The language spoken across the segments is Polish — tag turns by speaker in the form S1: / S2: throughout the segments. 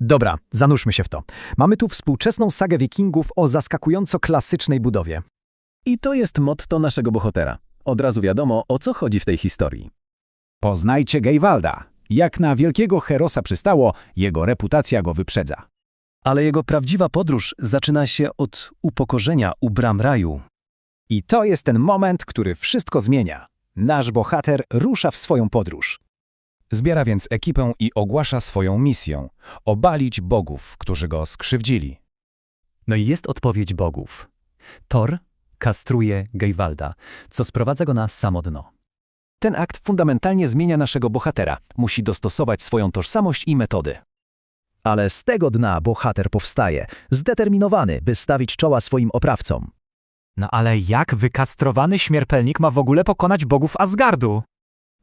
S1: Dobra, zanurzmy się w to. Mamy tu współczesną sagę wikingów o zaskakująco klasycznej budowie.
S2: I to jest motto naszego bohatera. Od razu wiadomo, o co chodzi w tej historii.
S3: Poznajcie Gejwalda. Jak na wielkiego herosa przystało, jego reputacja go wyprzedza.
S4: Ale jego prawdziwa podróż zaczyna się od upokorzenia u bram raju.
S3: I to jest ten moment, który wszystko zmienia. Nasz bohater rusza w swoją podróż. Zbiera więc ekipę i ogłasza swoją misję – obalić bogów, którzy go skrzywdzili.
S4: No i jest odpowiedź bogów. Thor kastruje Gejwalda, co sprowadza go na samo dno.
S5: Ten akt fundamentalnie zmienia naszego bohatera. Musi dostosować swoją tożsamość i metody.
S6: Ale z tego dna bohater powstaje, zdeterminowany, by stawić czoła swoim oprawcom.
S7: No ale jak wykastrowany śmiertelnik ma w ogóle pokonać bogów Asgardu?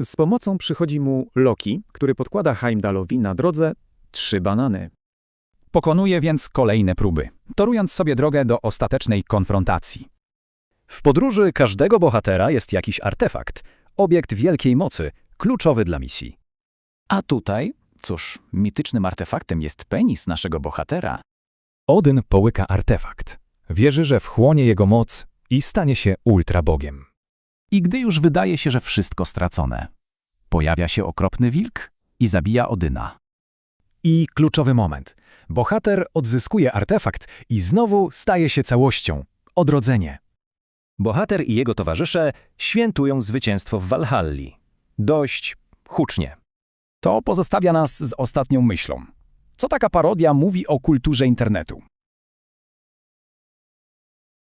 S8: Z pomocą przychodzi mu Loki, który podkłada Heimdallowi na drodze trzy banany.
S3: Pokonuje więc kolejne próby, torując sobie drogę do ostatecznej konfrontacji.
S5: W podróży każdego bohatera jest jakiś artefakt, obiekt wielkiej mocy, kluczowy dla misji. A tutaj, cóż, mitycznym artefaktem jest penis naszego bohatera.
S9: Odyn połyka artefakt. Wierzy, że wchłonie jego moc i stanie się ultrabogiem.
S5: I gdy już wydaje się, że wszystko stracone, pojawia się okropny wilk i zabija Odyna.
S1: I kluczowy moment. Bohater odzyskuje artefakt i znowu staje się całością. Odrodzenie.
S5: Bohater i jego towarzysze świętują zwycięstwo w Walhalli. Dość hucznie.
S3: To pozostawia nas z ostatnią myślą. Co taka parodia mówi o kulturze internetu?